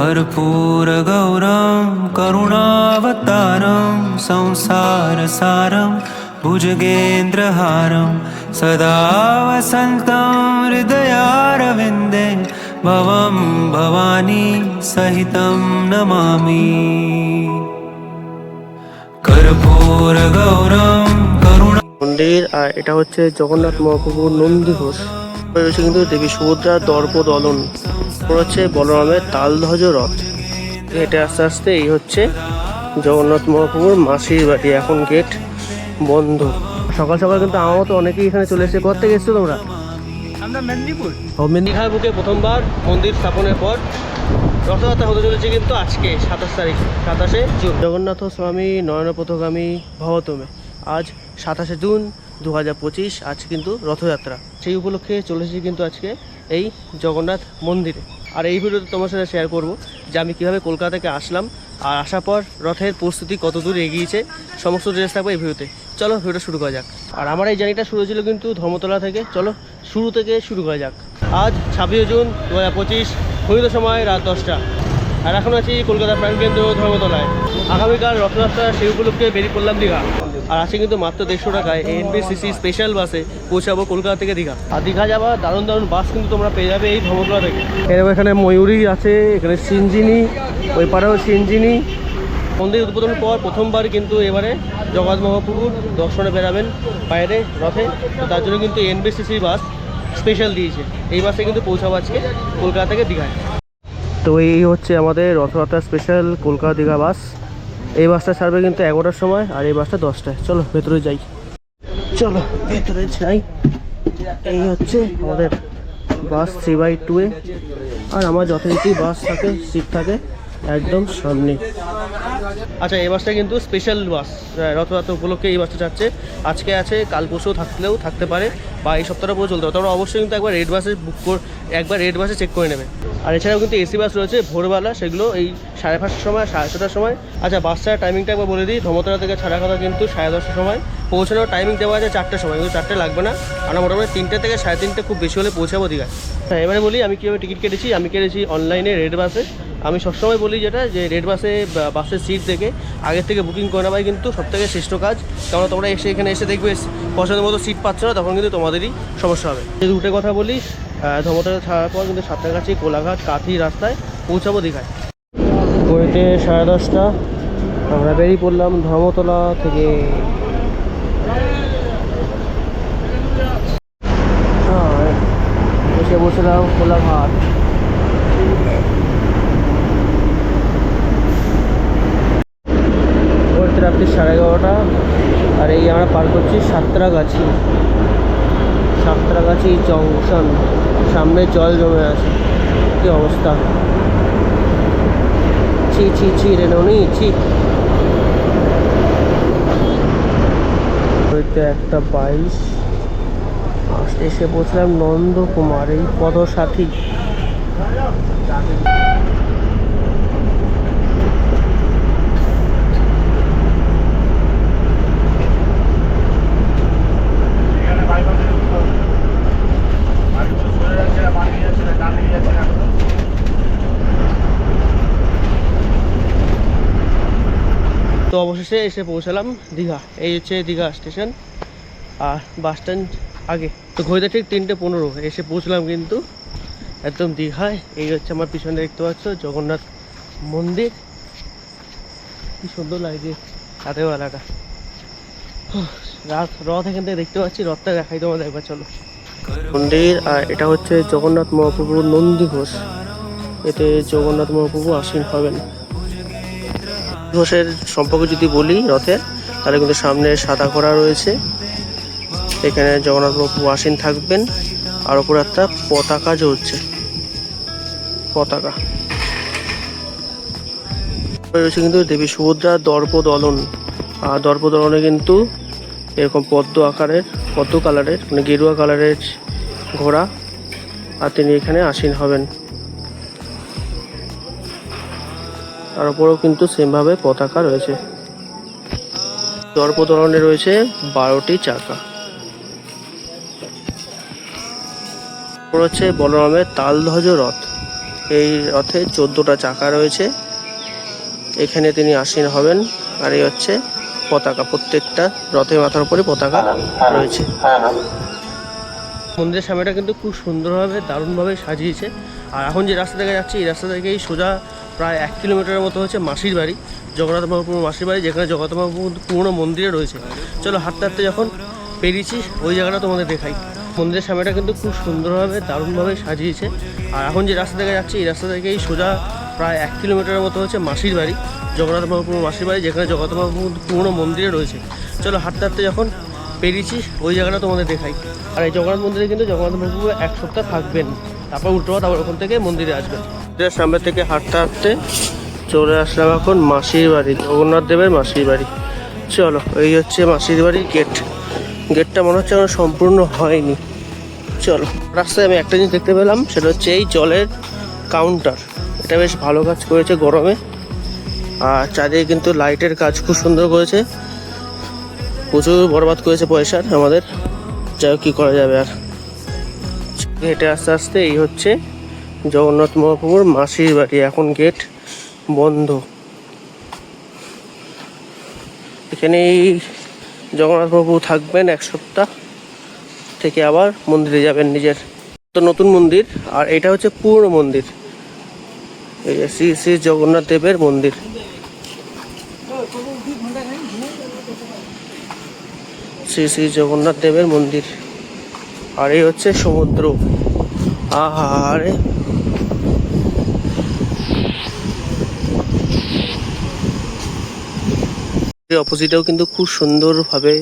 कर्पूरगौरं करुणावतारं संसारसारं भुजगेन्द्रहारं सदा वसन्तं हृदयारविन्दे भवं भवानी सहितं नमामि कर्पूरगौरं करुणा মন্দির আর এটা হচ্ছে জগন্নাথ মহাপ্রভুর নন্দী ঘোষ রয়েছে কিন্তু দেবী সুভদ্রার দর্প দলন ওপর হচ্ছে বলরামের তালধ্বজ রথ। হেঁটে আস্তে আস্তে এই হচ্ছে জগন্নাথ মহাপ্রভুর মাসির বাড়ি এখন গেট বন্ধ। সকাল সকাল কিন্তু আমার মতো অনেকেই এখানে চলে এসেছে। কোথা থেকে এসছো তোমরা? আমরা মেদিনীপুর। ও মেদিনীঘাট বুকে প্রথমবার মন্দির স্থাপনের পর রথযাত্রা হতে চলেছে কিন্তু আজকে সাতাশ তারিখ সাতাশে জুন। জগন্নাথ স্বামী নয়নপথগামী ভবতমে। আজ সাতাশে জুন দু হাজার পঁচিশ আজ কিন্তু রথযাত্রা। সেই উপলক্ষে চলে এসেছি কিন্তু আজকে এই জগন্নাথ মন্দিরে। আর এই ভিডিওতে তোমার সাথে শেয়ার করব যে আমি কীভাবে কলকাতা থেকে আসলাম আর আসার পর রথের প্রস্তুতি কত দূর এগিয়েছে, সমস্ত ড্রেস থাকবে এই ভিডিওতে। চলো ভিডিওটা শুরু করা যাক। আর আমার এই জার্নিটা শুরু হয়েছিল কিন্তু ধর্মতলা থেকে। চলো শুরু থেকে শুরু করা যাক। আজ ছাব্বিশে জুন দু হাজার পঁচিশ সময় রাত দশটা। আর এখন আছি কলকাতা প্রাণ কেন্দ্র ধর্মতলায়। আগামীকাল রথযাত্রা সেই উপলক্ষে বেরিয়ে পড়লাম দীঘা। আর আছে কিন্তু মাত্র দেড়শো টাকায় এনবিসিসি স্পেশাল বাসে পৌঁছাবো কলকাতা থেকে দীঘা। আর দীঘা যাওয়া দারুণ দারুণ বাস কিন্তু তোমরা পেয়ে যাবে এই ধর্মতলা থেকে। এরকম এখানে ময়ূরী আছে, এখানে সিঞ্জিনি ওই পাড়েও সিঞ্জিনি মন্দির উদ্বোধনের পর প্রথমবার কিন্তু এবারে জগৎ মহাপ্রভুর দর্শনে বেরাবেন বাইরে রথে। তার জন্য কিন্তু এনবিসিসি বাস স্পেশাল দিয়েছে। এই বাসে কিন্তু পৌঁছাবো আজকে কলকাতা থেকে দীঘায়। তো এই হচ্ছে আমাদের রথযাত্রা স্পেশাল কলকাতা দীঘা বাস। এই বাসটা ছাড়বে কিন্তু এগারোটার সময় আর এই বাসটা দশটায়। চলো, ভেতরে যাই। চলো, ভেতরে যাই। এই হচ্ছে আমাদের বাস থ্রি বাই টুয়ে আর আমার যথারীতি বাস থাকে সিট থাকে। একদম সামনে। আচ্ছা এই বাসটা কিন্তু স্পেশাল বাস রথযাত্রা উপলক্ষে এই বাসটা যাচ্ছে। আজকে আছে, কাল পরশু থাকলেও থাকতে পারে বা এই সপ্তাহটা পুরো চলতে পারে। তোমরা অবশ্যই কিন্তু একবার রেড বাসে বুক কর, একবার রেড বাসে চেক করে নেবে। আর এছাড়াও কিন্তু এসি বাস রয়েছে, ভোরবেলা, সেগুলো এই সাড়ে পাঁচটার সময়, সাড়ে ছটার সময়। আচ্ছা বাসটার টাইমিংটা একবার বলে দিই। ধর্মতলা থেকে ছাড়া কথা কিন্তু সাড়ে দশটার সময়। পৌঁছানোর টাইমিং দেওয়া আছে চারটার সময়, কিন্তু চারটে লাগবে না। আমরা মোটামুটি তিনটে থেকে সাড়ে তিনটে খুব বেশি হলে পৌঁছাবো দীঘায়। হ্যাঁ এবারে বলি, আমি কীভাবে টিকিট কেটেছি? আমি কেটেছি অনলাইনে রেড বাসে আমি সবসময় বলি যেটা, যে রেড বাসে বাসের সিট দেখে আগের থেকে বুকিং করে নেওয়াই কিন্তু সবথেকে শ্রেষ্ঠ কাজ। কারণ তোমরা এসে এখানে এসে দেখবে পছন্দ মতো সিট পাচ্ছ না, তখন কিন্তু তোমাদেরই সমস্যা হবে। যদি রুটে কথা বলি ধর্মতলা ছাড়ার পর কিন্তু সাঁতরাগাছি কোলাঘাট কাঁথি রাস্তায় পৌঁছাবো দীঘায়। ঘড়িতে সাড়ে দশটা, আমরা বেরিয়ে পড়লাম ধর্মতলা থেকে বসলাম কোলাঘাট ঘুরতে রাত্রি সাড়ে এগারোটা। আর এই আমরা পার করছি সাঁতরাগাছি। সাঁতরাগাছি জংশন। সামনে জল জমে আছে। কি অবস্থা? ছি ছি ছি রে ননি, ছি। ওইতে একটা বাইশ। এসে পৌঁছলাম নন্দকুমার, এই পদসাথী। তো অবশেষে এসে পৌঁছালাম দীঘা। এই হচ্ছে দীঘা স্টেশন, আর বাস স্ট্যান্ড আগে। তো ঘড়িতে ঠিক তিনটে পনেরো, এসে পৌঁছলাম কিন্তু একদম দীঘায়। এই হচ্ছে আমার পিছনে দেখতে পাচ্ছ জগন্নাথ মন্দির। কি সুন্দর লাগছে রাতের বেলাটা। রাত, রথ এখান থেকে দেখতে পাচ্ছি, রথটা দেখাই তোমাদের একবার, চলো। মন্দির, আর এটা হচ্ছে জগন্নাথ মহাপ্রভুর নন্দী ঘোষ। এতে জগন্নাথ মহাপ্রভু আসীন হবেন। ঘোষের সম্পর্কে যদি বলি রথের, তাহলে কিন্তু সামনে সাদা ঘোড়া রয়েছে। এখানে জগন্নাথ বাবু আসীন থাকবেন। আর ওপরে একটা পতাকা জ্বলছে। পতাকা। রয়েছে কিন্তু দেবী সুভদ্রার দর্প দলন আর দর্প দলনে কিন্তু এরকম পদ্ম আকারের, পদ্ম কালারের মানে গেরুয়া কালারের ঘোড়া। আর তিনি এখানে আসীন হবেন। তার উপরেও কিন্তু সেমভাবে পতাকা রয়েছে। দর্পদলনে রয়েছে বারোটি চাকা। হচ্ছে বলরামের তালধ্বজ রথ এই রথে চোদ্দোটা চাকা রয়েছে। এখানে তিনি আসীন হবেন। আর এই হচ্ছে পতাকা। প্রত্যেকটা রথের মাথার উপরে পতাকা রয়েছে। মন্দিরের সামনেটা কিন্তু খুব সুন্দরভাবে, দারুণভাবে সাজিয়েছে। আর এখন যে রাস্তা থেকে যাচ্ছি, এই রাস্তা থেকেই সোজা প্রায় এক কিলোমিটারের মতো হচ্ছে মাসির বাড়ি, জগন্নাথ মহাপ্রভু মাসির বাড়ি, যেখানে জগন্নাথ মহাপ্রভু পুরনো মন্দিরে রয়েছে। চলো হাঁটতে হাঁটতে যখন পেরিয়েছি, ওই জায়গাটা তোমাদের দেখাই। মন্দিরের সামনেটা কিন্তু খুব সুন্দরভাবে দারুণভাবে সাজিয়েছে। আর এখন যে রাস্তা থেকে যাচ্ছে, এই রাস্তা থেকেই সোজা প্রায় এক কিলোমিটারের মতো হচ্ছে মাসির বাড়ি, জগন্নাথ মহাপ্রভু মাসির বাড়ি, যেখানে জগন্নাথ মহাপ্রভু পুরনো মন্দিরে রয়েছে। চলো হাঁটতে হাঁটতে যখন পেরিয়েছি, ওই জায়গাটা তোমাদের দেখাই। আর এই জগন্নাথ মন্দিরে কিন্তু জগন্নাথ মহাপ্রভু এক সপ্তাহ থাকবেন। তারপর উল্টো তারপর ওখান থেকে মন্দিরে আসবেন। সামনে থেকে হাঁটতে হাঁটতে চলে আসলাম এখন মাসির বাড়ি, জগন্নাথ দেবের মাসির বাড়ি। চলো, এই হচ্ছে মাসির বাড়ির গেট গেটটা মনে হচ্ছে এখনও সম্পূর্ণ হয়নি। চলো, রাস্তায় আমি একটা জিনিস দেখতে পেলাম, সেটা হচ্ছে এই জলের কাউন্টার এটা বেশ ভালো কাজ করেছে গরমে। আর চারিদিকে কিন্তু লাইটের কাজ খুব সুন্দর করেছে। প্রচুর বরবাদ করেছে পয়সার আমাদের। যাই কী করা যাবে আর। হেঁটে আস্তে আস্তে এই হচ্ছে জগন্নাথ মহাপ্রভুর মাসির বাড়ি। এখন গেট বন্ধ। এখানেই জগন্নাথ প্রভু থাকবেন এক সপ্তাহ থেকে আবার মন্দিরে যাবেন নিজের। তো নতুন মন্দির, আর এটা হচ্ছে পুরনো মন্দির। এই যে শ্রী শ্রী জগন্নাথ দেবের মন্দির। শ্রী শ্রী জগন্নাথ দেবের মন্দির। আর এই হচ্ছে সমুদ্র। আহারে। অপোজিটেও কিন্তু খুব সুন্দরভাবে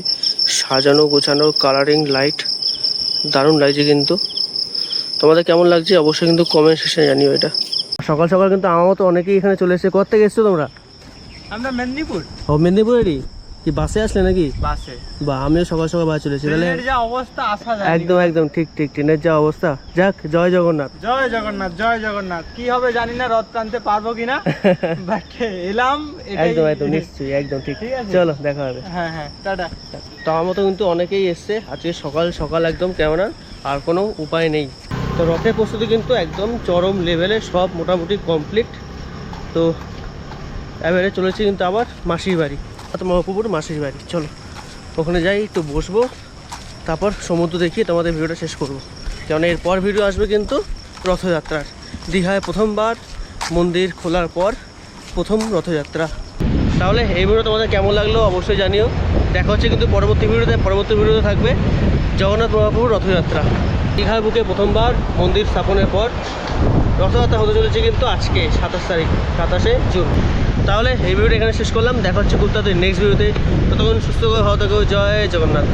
সাজানো গোছানো কালারিং লাইট দারুণ লাগছে কিন্তু। তোমাদের কেমন লাগছে? অবশ্যই কিন্তু কমেন্ট সেকশনে জানিও এটা। সকাল সকাল কিন্তু আমার মতো অনেকেই এখানে চলে এসেছে। কোথা থেকে এসছো তোমরা? আমরা মেদিনীপুর। ও মেদিনীপুরেরই? কি বাসে আসলে নাকি? বাসে। বা আমিও সকাল সকাল বাসে চলে এসেছি। তাহলে যা অবস্থা আসা যায় একদম একদম ঠিক ঠিক ট্রেনের যা অবস্থা। যাক জয় জগন্নাথ। জয় জগন্নাথ জয় জগন্নাথ। কি হবে জানি না রথ টানতে পারব কিনা। বাট এলাম একদম একদম নিশ্চয়ই একদম ঠিক। ঠিক চলো দেখা হবে। হ্যাঁ হ্যাঁ টাটা। তো আমার মতো কিন্তু অনেকেই এসছে। আজকে সকাল সকাল একদম কেমন আর? কোনো উপায় নেই। তো রথের প্রস্তুতি কিন্তু একদম চরম লেভেলে সব মোটামুটি কমপ্লিট তো এবারে চলেছি কিন্তু আবার মাসির বাড়ি। তো মহাপুকুর মাসির বাড়ি। চলো, ওখানে যাই, একটু বসবো। তারপর সমুদ্র দেখিয়ে তোমাদের ভিডিওটা শেষ করব। কেননা এরপর ভিডিও আসবে কিন্তু রথযাত্রার। দীঘায় প্রথমবার মন্দির খোলার পর প্রথম রথযাত্রা। তাহলে এই ভিডিও তোমাদের কেমন লাগল অবশ্যই জানিও। দেখা হচ্ছে কিন্তু পরবর্তী ভিডিওতে পরবর্তী ভিডিওতে থাকবে জগন্নাথ মহাপ্রভুর রথযাত্রা। দীঘার বুকে প্রথমবার মন্দির স্থাপনের পর রথযাত্রা হতে চলেছে কিন্তু আজকে, সাতাশ তারিখ, সাতাশে জুন। তাহলে এই ভিডিওটা এখানে শেষ করলাম। দেখা হচ্ছে খুব নেক্সট ভিডিওতে ততক্ষণ সুস্থ হওয়া থাকো, জয় জগন্নাথ।